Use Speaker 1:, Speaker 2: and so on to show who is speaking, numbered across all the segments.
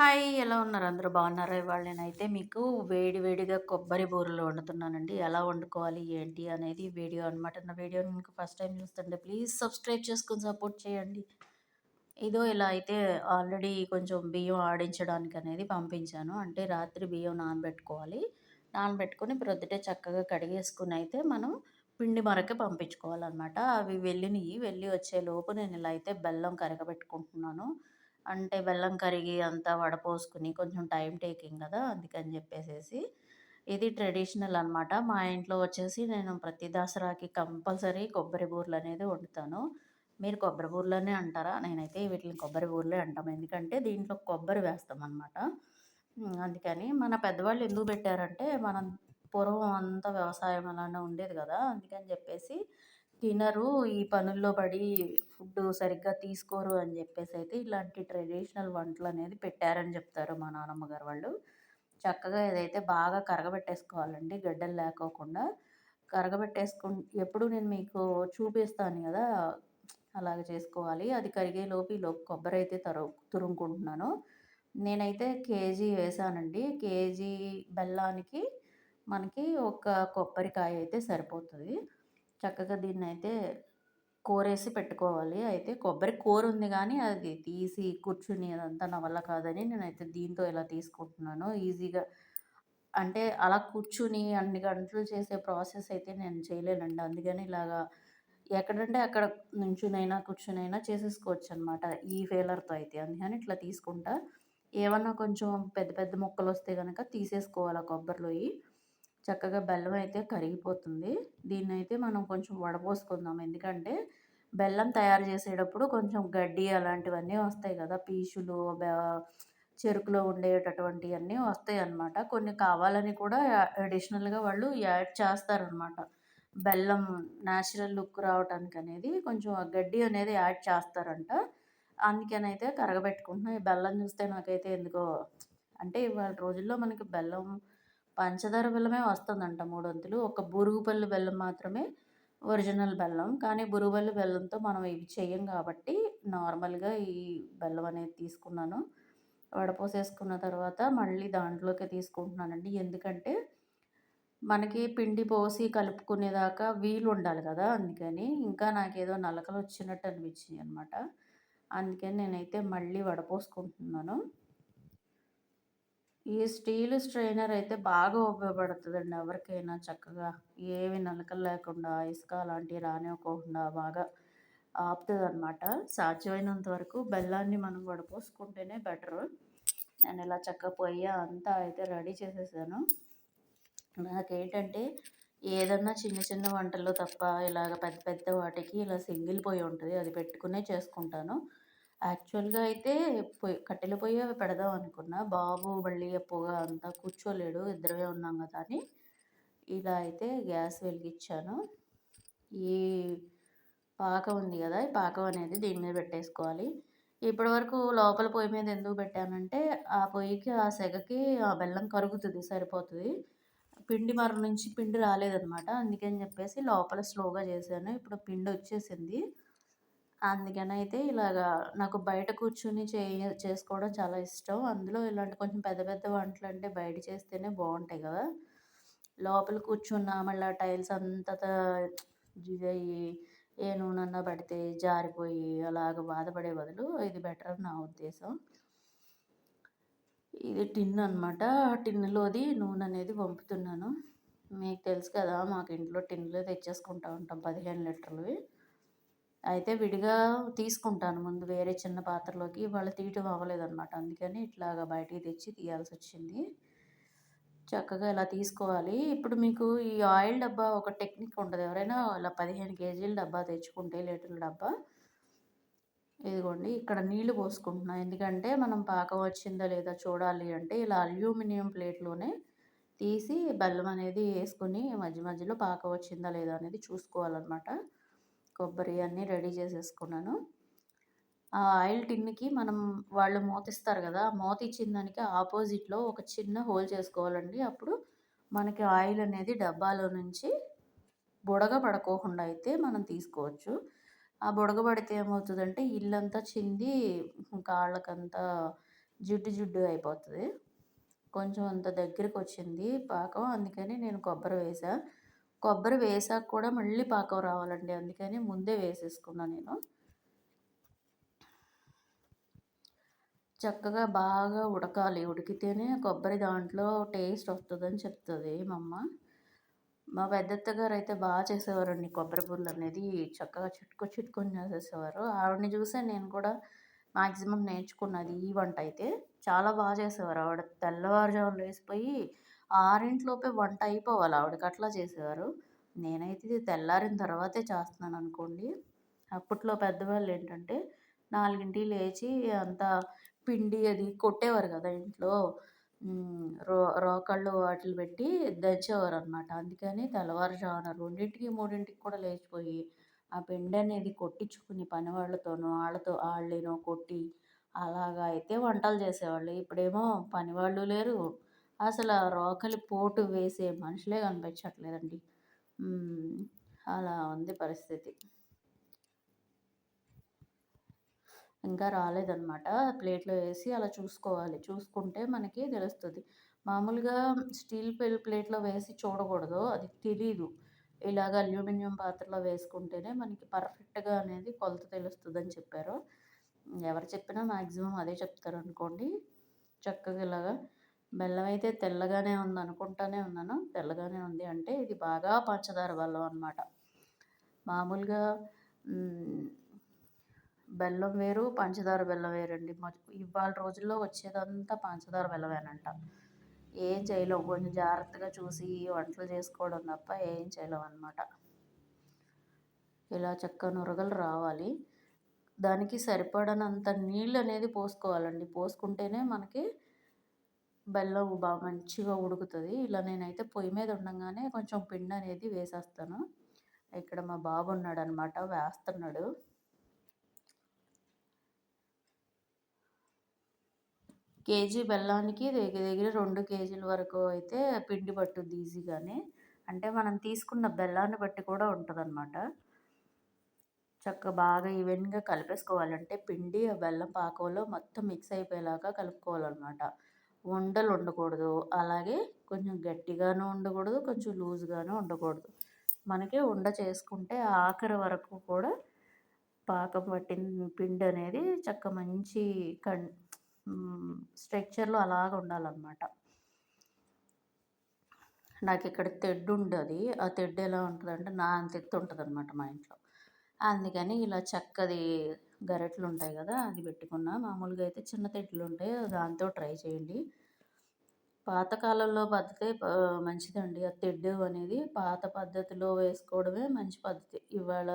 Speaker 1: Hi ఎలా ఉన్నారు? అందరూ బాగున్నారా? ఇవాళ నేనైతే మీకు వేడి వేడిగా కొబ్బరి బూరెలు వండుతున్నానండి. ఎలా వండుకోవాలి ఏంటి అనేది వీడియో అనమాట నా వీడియో మీకు ఫస్ట్ టైం చూస్తుంటే ప్లీజ్ సబ్స్క్రైబ్ చేసుకుని సపోర్ట్ చేయండి. ఇదో ఇలా అయితే ఆల్రెడీ కొంచెం బియ్యం ఆడించడానికి అనేది పంపించాను. అంటే రాత్రి బియ్యం నానబెట్టుకోవాలి. నానబెట్టుకొని ప్రొద్దుటే చక్కగా కడిగేసుకుని అయితే మనం పిండి మరకే పంపించుకోవాలన్నమాట. అవి వెళ్ళినవి వెళ్ళి వచ్చే లోపు నేను ఇలా అయితే బెల్లం కరగబెట్టుకుంటున్నాను. అంటే బెల్లం కరిగి అంతా వడపోసుకుని కొంచెం టైం టేకింగ్ కదా అందుకని చెప్పేసేసి. ఇది ట్రెడిషనల్ అనమాట మా ఇంట్లో వచ్చేసి నేను ప్రతి దసరాకి కంపల్సరీ కొబ్బరి బూరెలు అనేది వండుతాను. మీరు కొబ్బరి బూరెలనే అంటారా? నేనైతే వీటిని కొబ్బరి బూరెలే అంటాం. ఎందుకంటే దీంట్లో కొబ్బరి వేస్తాం అనమాట అందుకని మన పెద్దవాళ్ళు ఎందుకు పెట్టారంటే మనం పూర్వం అంతా వ్యవసాయం అలానే ఉండేది కదా అందుకని చెప్పేసి తినరు ఈ పనుల్లో పడి ఫుడ్ సరిగ్గా తీసుకోరు అని చెప్పేసి అయితే ఇలాంటి ట్రెడిషనల్ వంటలు అనేది పెట్టారని చెప్తారు మా నాన్నమ్మ గారు వాళ్ళు. చక్కగా ఇదైతే బాగా కరగబెట్టేసుకోవాలండి గడ్డలు లేకోకుండా. కరగబెట్టేసుకు ఎప్పుడు నేను మీకు చూపిస్తాను కదా అలాగ చేసుకోవాలి. అది కరిగేలోపు ఈలోపు కొబ్బరి అయితే తరు తురుముకుంటున్నాను. నేనైతే కేజీ వేసానండి. కేజీ బెల్లానికి మనకి ఒక కొబ్బరికాయ అయితే సరిపోతుంది. చక్కగా దీన్ని అయితే కోరేసి పెట్టుకోవాలి. అయితే కొబ్బరి కూర ఉంది కానీ అది తీసి కూర్చుని అదంతా నా వల్ల కాదని నేనైతే దీంతో ఇలా తీసుకుంటున్నాను. ఈజీగా అంటే అలా కూర్చుని అన్ని గంటలు చేసే ప్రాసెస్ అయితే నేను చేయలేనండి. అందుకని ఇలాగా ఎక్కడంటే అక్కడ నుంచునైనా కూర్చునైనా చేసేసుకోవచ్చు అనమాట ఈ ఫేలర్తో అయితే. అందుకని ఇట్లా తీసుకుంటా. ఏమన్నా కొంచెం పెద్ద పెద్ద ముక్కలు వస్తే కనుక తీసేసుకోవాలి కొబ్బరిలోయి. చక్కగా బెల్లం అయితే కరిగిపోతుంది. దీన్ని అయితే మనం కొంచెం వడపోసుకుందాం. ఎందుకంటే బెల్లం తయారు చేసేటప్పుడు కొంచెం గడ్డి అలాంటివన్నీ వస్తాయి కదా. పీచులు చెరుకులో ఉండేటటువంటివన్నీ వస్తాయి అన్నమాట. కొన్ని కావాలని కూడా అడిషనల్గా వాళ్ళు యాడ్ చేస్తారనమాట బెల్లం న్యాచురల్ లుక్ రావడానికి అనేది కొంచెం ఆ గడ్డి అనేది యాడ్ చేస్తారంట. అందుకనైతే కరగబెట్టుకుంటున్నాను ఈ బెల్లం చూస్తే నాకైతే ఎందుకో అంటే ఇవాళ రోజుల్లో మనకి బెల్లం పంచదార బెల్లమే వస్తుందంట మూడొంతులు ఒక బురుగుపల్లి బెల్లం మాత్రమే ఒరిజినల్ బెల్లం. కానీ బురుగుపల్లి బెల్లంతో మనం ఇవి చెయ్యం కాబట్టి నార్మల్గా ఈ బెల్లం అనేది తీసుకున్నాను. వడపోసేసుకున్న తర్వాత మళ్ళీ దాంట్లోకి తీసుకుంటున్నానండి. ఎందుకంటే మనకి పిండి పోసి కలుపుకునేదాకా వీలు ఉండాలి కదా అందుకని. ఇంకా నాకేదో నలకలు వచ్చినట్టు అనిపించింది అనమాట అందుకని నేనైతే మళ్ళీ వడపోసుకుంటున్నాను. ఈ స్టీల్ స్ట్రైనర్ అయితే బాగా ఉపయోగపడుతుందండి ఎవరికైనా చక్కగా. ఏవి నలకలు లేకుండా ఇసుక అలాంటివి రానివ్వకుండా బాగా ఆపుతుంది అనమాట సాధ్యమైనంత వరకు బెల్లాన్ని మనం వడపోసుకుంటేనే బెటరు. నేను ఇలా చక్కగా పొయ్యి అంతా అయితే రెడీ చేసేసాను. నాకేంటంటే ఏదన్నా చిన్న చిన్న వంటలు తప్ప ఇలాగ పెద్ద పెద్ద వాటికి ఇలా సింగిల్ పొయ్యి ఉంటుంది అది పెట్టుకునే చేసుకుంటాను. యాక్చువల్గా అయితే పొయ్యి కట్టెల పొయ్యి పెడదాం అనుకున్నా. బాబు మళ్ళీ పొగ అంతా కూర్చోలేడు ఇద్దరమే ఉన్నాం కదా అని. ఇలా అయితే గ్యాస్ వెలిగించాను. ఈ పాకం ఉంది కదా ఈ పాకం అనేది దీని మీద పెట్టేసుకోవాలి. ఇప్పటివరకు లోపల పొయ్యి మీద ఎందుకు పెట్టానంటే ఆ పొయ్యికి ఆ సెగకి ఆ బెల్లం కరుగుతుంది సరిపోతుంది. పిండి మర నుంచి పిండి రాలేదనమాట అందుకని చెప్పేసి లోపల స్లోగా చేశాను. ఇప్పుడు పిండి వచ్చేసింది. అందుకని అయితే ఇలాగా నాకు బయట కూర్చొని చే చేసుకోవడం చాలా ఇష్టం. అందులో ఇలాంటి కొంచెం పెద్ద పెద్ద వంటలు అంటే బయట చేస్తేనే బాగుంటాయి కదా. లోపల కూర్చున్న మళ్ళీ టైల్స్ అంతా అయ్యి ఏ నూనె పడితే జారిపోయి అలాగ బాధపడే బదులు ఇది బెటర్ అని నా ఉద్దేశం. ఇది టిన్ అనమాట టిన్నులోది నూనె అనేది పంపుతున్నాను మీకు తెలుసు కదా మాకు ఇంట్లో టిన్లో తెచ్చేసుకుంటూ ఉంటాం పదిహేను లీటర్లవి. అయితే విడిగా తీసుకుంటాను ముందు వేరే చిన్న పాత్రలోకి. వాళ్ళు తీయటం అవ్వలేదన్నమాట. అందుకని ఇట్లాగా బయటికి తెచ్చి తీయాల్సి వచ్చింది చక్కగా ఇలా తీసుకోవాలి. ఇప్పుడు మీకు ఈ ఆయిల్ డబ్బా ఒక టెక్నిక్ ఉంటుంది. ఎవరైనా ఇలా పదిహేను కేజీల డబ్బా తెచ్చుకుంటే లీటర్ల డబ్బా. ఇదిగోండి ఇక్కడ నీళ్ళు పోసుకుంటున్నాం. ఎందుకంటే మనం పాకం వచ్చిందా లేదా చూడాలి అంటే ఇలా అల్యూమినియం ప్లేట్లోనే తీసి బెల్లం అనేది వేసుకుని మధ్య మధ్యలో పాకం వచ్చిందా లేదా అనేది చూసుకోవాలన్నమాట. కొబ్బరి అన్నీ రెడీ చేసేసుకున్నాను. ఆ ఆయిల్ టిన్కి మనం వాళ్ళు మూతిస్తారు కదా మూత ఇచ్చిన దానికి ఆపోజిట్లో ఒక చిన్న హోల్ చేసుకోవాలండి. అప్పుడు మనకి ఆయిల్ అనేది డబ్బాలో నుంచి బుడగ పడుకోకుండా అయితే మనం తీసుకోవచ్చు. ఆ బుడగ పడితే ఏమవుతుందంటే ఇల్లంతా చింది కాళ్ళకంతా జిడ్డు జిడ్డు అయిపోతుంది. కొంచెం అంత దగ్గరికి వచ్చింది పాకం అందుకని నేను కొబ్బరి వేసా కొబ్బరి వేసాక కూడా మళ్ళీ పాకం రావాలండి. అందుకని ముందే వేసేసుకున్నాను నేను. చక్కగా బాగా ఉడకాలి. ఉడికితేనే కొబ్బరి దాంట్లో టేస్ట్ వస్తుందని చెప్తుంది మా అమ్మ. మా పెద్దత్త గారు అయితే బాగా చేసేవారండి కొబ్బరి బుర్రలు అనేది. చక్కగా చిట్టుకు చిట్కొని చేసేసేవారు. ఆవిడని చూసే నేను కూడా మ్యాక్సిమం నేర్చుకున్నది ఈ వంట అయితే. చాలా బాగా చేసేవారు ఆవిడ. తెల్లవారుజామున వేసిపోయి ఆరింట్లోపే వంట అయిపోవాలి. ఆవిడకి అట్లా చేసేవారు. నేనైతే ఇది తెల్లారిన తర్వాతే చేస్తున్నాను అనుకోండి. అప్పట్లో పెద్దవాళ్ళు ఏంటంటే నాలుగింటికి లేచి అంతా పిండి అది కొట్టేవారు కదా ఇంట్లో. రో రోకళ్ళు వాటిలు పెట్టి దంచేవారు అనమాట అందుకని తెల్లవారుజామున రెండింటికి మూడింటికి కూడా లేచిపోయి ఆ పిండి అనేది కొట్టించుకుని పనివాళ్ళతోనో వాళ్ళతో వాళ్ళేనో కొట్టి అలాగా అయితే వంటలు చేసేవాళ్ళు. ఇప్పుడేమో పని వాళ్ళు లేరు. అసలు రోకలి పోటు వేసే మనుషులే కనిపించట్లేదండి. అలా ఉంది పరిస్థితి. ఇంకా రాలేదన్నమాట. ప్లేట్లో వేసి అలా చూసుకోవాలి. చూసుకుంటే మనకి తెలుస్తుంది. మామూలుగా స్టీల్ ప్లేట్లో వేసి చూడకూడదు. అది తెలీదు. ఇలాగ అల్యూమినియం పాత్రలో వేసుకుంటేనే మనకి పర్ఫెక్ట్గా అనేది కొలత తెలుస్తుందని చెప్పారు. ఎవరు చెప్పినా మ్యాక్సిమం అదే చెప్తారు అనుకోండి చక్కగా ఇలాగా బెల్లం అయితే తెల్లగానే ఉంది అనుకుంటానే ఉన్నాను. తెల్లగానే ఉంది అంటే ఇది బాగా పంచదార బెల్లం అనమాట మామూలుగా బెల్లం వేరు పంచదార బెల్లం వేరండి. ఇవాళ రోజుల్లో వచ్చేదంతా పంచదార బెల్లమేనంట. ఏం చేయలేం కొంచెం జాగ్రత్తగా చూసి వంటలు చేసుకోవడం తప్ప ఏం చేయలేం అనమాట ఇలా చక్క నురగలు రావాలి. దానికి సరిపడనంత నీళ్ళు అనేది పోసుకోవాలండి. పోసుకుంటేనే మనకి బెల్లం బాగా మంచిగా ఉడుకుతుంది. ఇలా నేనైతే పొయ్యి మీద ఉండగానే కొంచెం పిండి అనేది వేసేస్తాను. ఇక్కడ మా బాబు ఉన్నాడు అనమాట వేస్తున్నాడు. కేజీ బెల్లానికి దగ్గర దగ్గర రెండు కేజీల వరకు అయితే పిండి పట్టుద్ది ఈజీగానే. అంటే మనం తీసుకున్న బెల్లాన్ని బట్టి కూడా ఉంటుంది అనమాట చక్కగా బాగా ఈవెన్గా కలిపేసుకోవాలంటే పిండి ఆ బెల్లం పాకంలో మొత్తం మిక్స్ అయిపోయేలాగా కలుపుకోవాలన్నమాట. ఉండలు ఉండకూడదు అలాగే కొంచెం గట్టిగాను ఉండకూడదు కొంచెం లూజ్గాను ఉండకూడదు. మనకి ఉండ చేసుకుంటే ఆఖరి వరకు కూడా పాకం పట్టిన పిండి అనేది చక్క మంచి కన్ స్ట్రక్చర్లో అలాగ ఉండాలన్నమాట. నాకు ఇక్కడ తెడ్డు ఉండదు. ఆ తెడ్డు ఎలా ఉంటుందంటే నా అంత ఎత్తు ఉంటుంది అనమాట మా ఇంట్లో. అందుకని ఇలా చక్కది గరెట్లు ఉంటాయి కదా అది పెట్టుకున్నా. మామూలుగా అయితే చిన్న తెడ్లు ఉంటాయి దాంతో ట్రై చేయండి. పాతకాలంలో పద్ధతే మంచిదండి. ఆ తెడ్డు అనేది పాత పద్ధతిలో వేసుకోవడమే మంచి పద్ధతి. ఇవాళ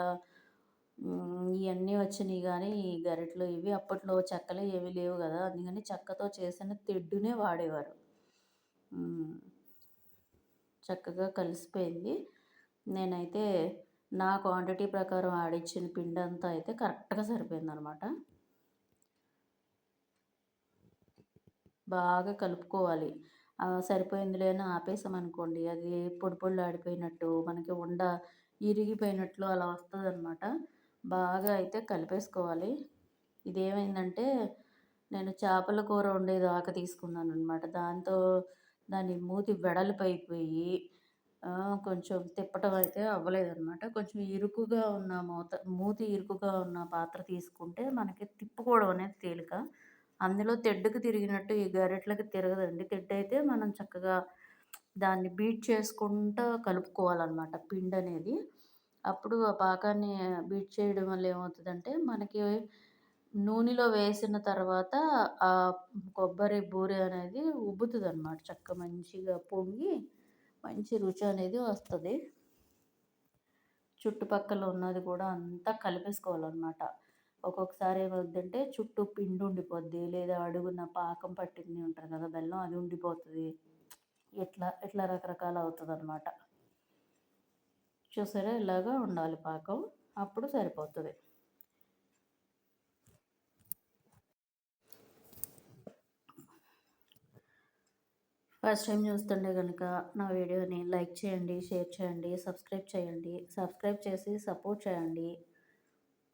Speaker 1: ఇవన్నీ వచ్చినాయి కానీ ఈ గరెట్లు ఇవి అప్పట్లో చెక్కలు ఏవి లేవు కదా అందుకని చెక్కతో చేసిన తెడ్డునే వాడేవారు. చక్కగా కలిసిపోయింది. నేనైతే నా క్వాంటిటీ ప్రకారం ఆడిచ్చిన పిండి అంతా అయితే కరెక్ట్గా సరిపోయిందనమాట బాగా కలుపుకోవాలి. సరిపోయిందిలే అని ఆపేసామనుకోండి అది పొడి పొళ్ళు ఆడిపోయినట్టు మనకి ఉండ ఇరిగిపోయినట్లు అలా వస్తుంది అనమాట బాగా అయితే కలిపేసుకోవాలి. ఇదేమైందంటే నేను చేపల కూర వండేదాకా తీసుకున్నాను అనమాట దాంతో దాని మూతి వెడల్పైపోయి కొంచెం తిప్పటం అయితే అవ్వలేదన్నమాట. కొంచెం ఇరుకుగా ఉన్న మూత మూతి ఇరుకుగా ఉన్న పాత్ర తీసుకుంటే మనకి తిప్పుకోవడం అనేది తేలిక. అందులో తెడ్డుకు తిరిగినట్టు ఈ గరిటలకు తిరగదండి. తెడ్డు అయితే మనం చక్కగా దాన్ని బీట్ చేసుకుంటూ కలుపుకోవాలన్నమాట పిండి అనేది. అప్పుడు ఆ పాకాన్ని బీట్ చేయడం వల్ల ఏమవుతుందంటే మనకి నూనెలో వేసిన తర్వాత ఆ కొబ్బరి బూరె అనేది ఉబ్బుతుంది అనమాట చక్క మంచిగా పొంగి మంచి రుచి అనేది వస్తుంది. చుట్టుపక్కల ఉన్నది కూడా అంతా కలిపేసుకోవాలన్నమాట. ఒక్కొక్కసారి ఏమవుతుందంటే చుట్టూ పిండి ఉండిపోద్ది లేదా అడుగున పాకం పట్టింది ఉంటుంది కదా బెల్లం అది ఉండిపోతుంది. ఇట్లా ఇట్లా రకరకాల అవుతుంది అనమాట చూసారా? ఇలాగా ఉండాలి పాకం. అప్పుడు సరిపోతుంది. ఫస్ట్ టైం చూస్తుండే కనుక నా వీడియోని లైక్ చేయండి షేర్ చేయండి సబ్స్క్రైబ్ చేయండి. సబ్స్క్రైబ్ చేసి సపోర్ట్ చేయండి.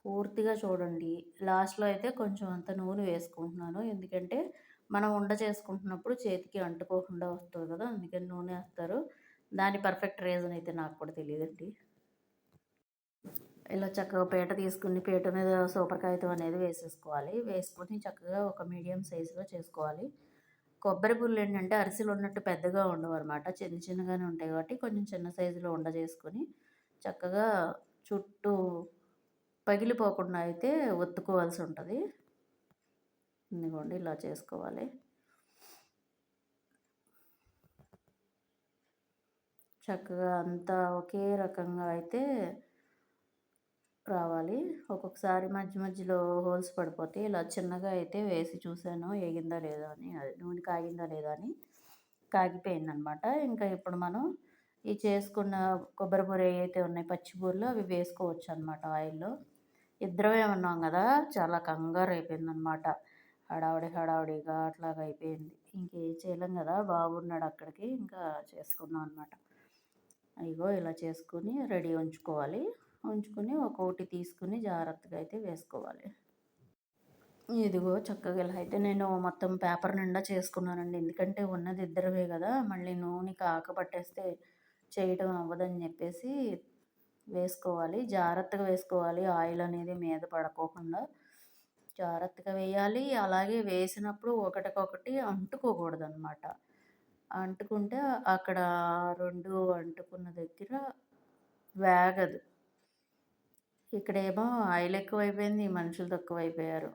Speaker 1: పూర్తిగా చూడండి. లాస్ట్లో అయితే కొంచెం అంత నూనె వేసుకుంటున్నాను. ఎందుకంటే మనం ఉండ చేసుకుంటున్నప్పుడు చేతికి అంటుకోకుండా వస్తుంది కదా అందుకని నూనె వేస్తారు. దాని పర్ఫెక్ట్ రీజన్ అయితే నాకు కూడా తెలియదండి. ఇలా చక్కగా పీట తీసుకుని పీట మీద సూపర్ కాగితం అనేది వేసేసుకోవాలి. వేసుకొని చక్కగా ఒక మీడియం సైజులో చేసుకోవాలి. కొబ్బరి పుల్లు ఏంటంటే అరిసెలు ఉన్నట్టు పెద్దగా ఉండవు అనమాట చిన్న చిన్నగానే ఉంటాయి కాబట్టి కొంచెం చిన్న సైజులో ఉండ చేసుకొని చక్కగా చుట్టూ పగిలిపోకుండా అయితే ఒత్తుకోవాల్సి ఉంటుంది. ఇదిగోండి ఇలా చేసుకోవాలి. చక్కగా అంతా ఒకే రకంగా అయితే రావాలి. ఒక్కొక్కసారి మధ్య మధ్యలో హోల్స్ పడిపోతే ఇలా చిన్నగా అయితే వేసి చూశాను వేగిందా లేదా అని అది నూనె కాగిందా లేదా అని కాగిపోయిందనమాట. ఇంకా ఇప్పుడు మనం ఈ చేసుకున్న కొబ్బరి బూర ఏవైతే ఉన్నాయి పచ్చి బూరలు అవి వేసుకోవచ్చు అనమాట ఆయిల్లో. ఇద్దరమే ఉన్నాం కదా చాలా కంగారు అయిపోయిందనమాట. హడావుడి హడావుడిగా అట్లాగా అయిపోయింది. ఇంకేం చేయలేం కదా బాబున్నాడు అక్కడికి ఇంకా చేసుకున్నాం అనమాట. ఇగో ఇలా చేసుకుని రెడీ ఉంచుకోవాలి. ఉంచుకొని ఒక్కొక్కటి తీసుకుని జాగ్రత్తగా అయితే వేసుకోవాలి. ఇదిగో చక్కగా ఇలా అయితే నేను మొత్తం పేపర్ నిండా చేసుకున్నానండి. ఎందుకంటే ఉన్నది ఇద్దరవే కదా మళ్ళీ నూనె కాక పట్టేస్తే చేయటం అవ్వదని చెప్పేసి వేసుకోవాలి. జాగ్రత్తగా వేసుకోవాలి. ఆయిల్ అనేది మీద పడకోకుండా జాగ్రత్తగా వేయాలి. అలాగే వేసినప్పుడు ఒకటికొకటి అంటుకోకూడదు అనమాట అంటుకుంటే అక్కడ రెండు అంటుకున్న దగ్గర వేగదు. ఇక్కడేమో ఆయిల్ ఎక్కువైపోయింది మనుషులు తక్కువైపోయారు.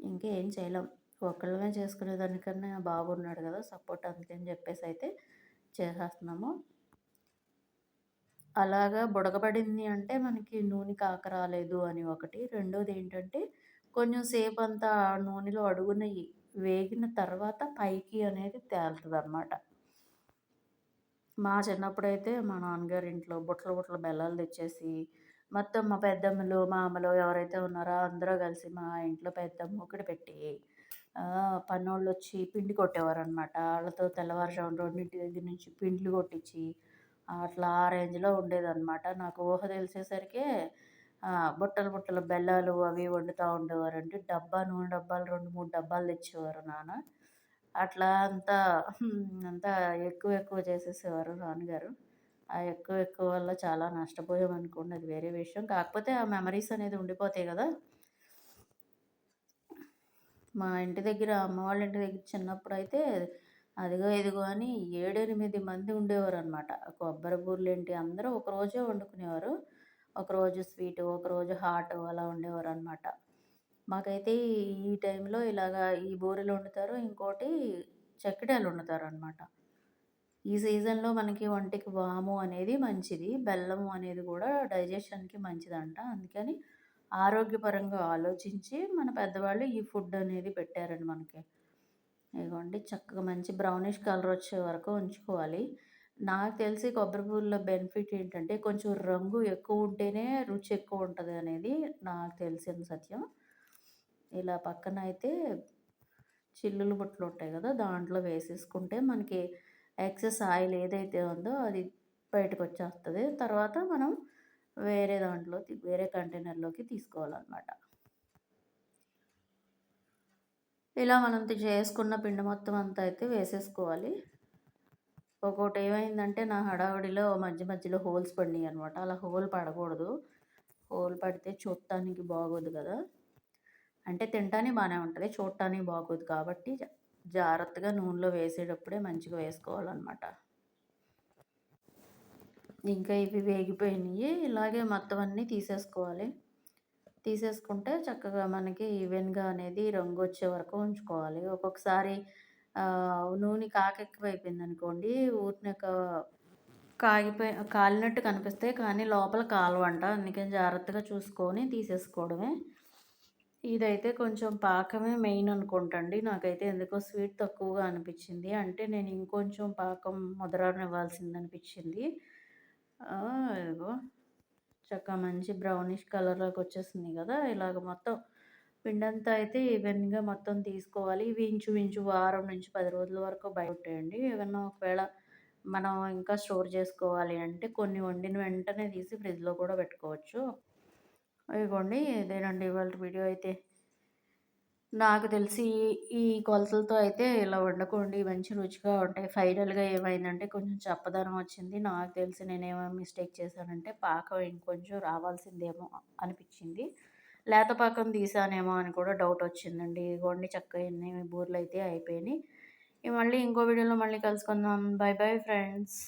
Speaker 1: ఇంకేం చేయలేం. ఒకళ్ళమే చేసుకునే దానికన్నా బాబు ఉన్నాడు కదా సపోర్ట్ అందుకని చెప్పేసి అయితే చేసేస్తున్నాము. అలాగా బుడగబడింది అంటే మనకి నూనె కాక రాలేదు అని ఒకటి. రెండోది ఏంటంటే కొంచెం సేపు అంతా నూనెలో అడుగున వేగిన తర్వాత పైకి అనేది తేలుతుంది అన్నమాట మా చిన్నప్పుడైతే మా నాన్నగారి ఇంట్లో బుట్టలు బుట్టలు బెల్లాలు తెచ్చేసి మొత్తం మా పెద్దమ్మలు మా అమ్మలు ఎవరైతే ఉన్నారో అందరూ కలిసి మా ఇంట్లో పెద్దమ్మ ఒకటి పెట్టి పన్నోళ్ళు వచ్చి పిండి కొట్టేవారు అనమాట వాళ్ళతో తెల్లవారుజామున రెండింటి దగ్గర నుంచి పిండ్లు కొట్టించి అట్లా ఆ రేంజ్లో ఉండేదన్నమాట. నాకు ఊహ తెలిసేసరికి బుట్టలు బుట్టలు బెల్లాలు అవి వండుతూ ఉండేవారంటే డబ్బా నూనె డబ్బాలు రెండు మూడు డబ్బాలు తెచ్చేవారు నాన్న. అట్లా అంతా అంతా ఎక్కువ ఎక్కువ చేసేసేవారు నాన్నగారు ఆ ఎక్కువ ఎక్కువ వల్ల చాలా నష్టపోయాం అనుకోండి అది వేరే విషయం. కాకపోతే ఆ మెమరీస్ అనేది ఉండిపోతాయి కదా. మా ఇంటి దగ్గర అమ్మ వాళ్ళ ఇంటి దగ్గర చిన్నప్పుడు అయితే అదిగో ఇదిగో అని ఏడెనిమిది మంది ఉండేవారు అనమాట కొబ్బరి బూర్లు ఏంటి అందరూ ఒకరోజే వండుకునేవారు. ఒకరోజు స్వీట్ ఒకరోజు హాట్ అలా ఉండేవారు అనమాట మాకైతే ఈ టైంలో ఇలాగా ఈ బూరెలు వండుతారు ఇంకోటి చక్కిడాలు వండుతారు అనమాట ఈ సీజన్లో మనకి ఒంటికి వాము అనేది మంచిది బెల్లము అనేది కూడా డైజెషన్కి మంచిదంట. అందుకని ఆరోగ్యపరంగా ఆలోచించి మన పెద్దవాళ్ళు ఈ ఫుడ్ అనేది పెట్టారండి మనకి. ఇదిగోండి చక్కగా మంచి బ్రౌనిష్ కలర్ వచ్చే వరకు ఉంచుకోవాలి. నాకు తెలిసి కొబ్బరి పువ్వుల్లో బెనిఫిట్ ఏంటంటే కొంచెం రంగు ఎక్కువ ఉంటేనే రుచి ఎక్కువ ఉంటుంది అనేది నాకు తెలిసిన సత్యం. ఇలా పక్కన అయితే చిల్లులు బుట్టలు ఉంటాయి కదా దాంట్లో వేసేసుకుంటే మనకి ఎక్సెస్ ఆయిల్ ఏదైతే ఉందో అది బయటకు వచ్చేస్తుంది. తర్వాత మనం వేరే దాంట్లో వేరే కంటైనర్లోకి తీసుకోవాలన్నమాట. ఇలా మనం చేసుకున్న పిండి మొత్తం అంతా అయితే వేసేసుకోవాలి. ఒక్కొక్కటి ఏమైందంటే నా హడావిడిలో మధ్య మధ్యలో హోల్స్ పడినాయి అనమాట అలా హోల్ పడకూడదు. హోల్ పడితే చూడటానికి బాగోదు కదా. అంటే తినటానికి బాగానే ఉంటుంది చూడటానికి బాగోదు కాబట్టి జాగ్రత్తగా నూనెలో వేసేటప్పుడే మంచిగా వేసుకోవాలన్నమాట. ఇంకా ఇవి వేగిపోయినాయి ఇలాగే మొత్తం అన్నీ తీసేసుకోవాలి. తీసేసుకుంటే చక్కగా మనకి ఈవెన్గా అనేది రంగు వచ్చే వరకు ఉంచుకోవాలి. ఒక్కొక్కసారి నూనె కాకెక్కువైపోయింది అనుకోండి ఊరిని కాగిపోయి కాలినట్టు కనిపిస్తాయి కానీ లోపల కాలువంట అందుకని జాగ్రత్తగా చూసుకొని తీసేసుకోవడమే. ఇదైతే కొంచెం పాకమే మెయిన్ అనుకుంటండి. నాకైతే ఎందుకో స్వీట్ తక్కువగా అనిపించింది. అంటే నేను ఇంకొంచెం పాకం ఇవ్వాల్సింది అనిపించింది ఇదిగో చక్కగా మంచి బ్రౌనిష్ కలర్లోకి వచ్చేసింది కదా. ఇలాగ మొత్తం పిండంతా అయితే ఈవెన్గా మొత్తం తీసుకోవాలి. ఇవి ఇంచుమించు వారం నుంచి పది రోజుల వరకు బయటేయండి ఏమన్నా ఒకవేళ మనం ఇంకా స్టోర్ చేసుకోవాలి అంటే కొన్ని వండిన వెంటనే తీసి ఫ్రిడ్జ్లో కూడా పెట్టుకోవచ్చు. ఇదిగోండి ఇదేనండి ఇవాళ వీడియో అయితే నాకు తెలిసి ఈ కొలతలతో అయితే ఇలా వండుకోండి. మంచి రుచిగా ఉంటాయి. ఫైనల్‌గా ఏమైందంటే కొంచెం చప్పదనం వచ్చింది. నాకు తెలిసి నేనేమో మిస్టేక్ చేశానంటే పాకం ఇంకొంచెం రావాల్సిందేమో అనిపించింది లేత పాకం తీసానేమో అని కూడా డౌట్ వచ్చిందండి. ఇదిగోండి చక్కగా ఎన్ని బూరెలైతే అయిపోయినాయి. మళ్ళీ ఇంకో వీడియోలో మళ్ళీ కలుసుకుందాం. Bye bye friends.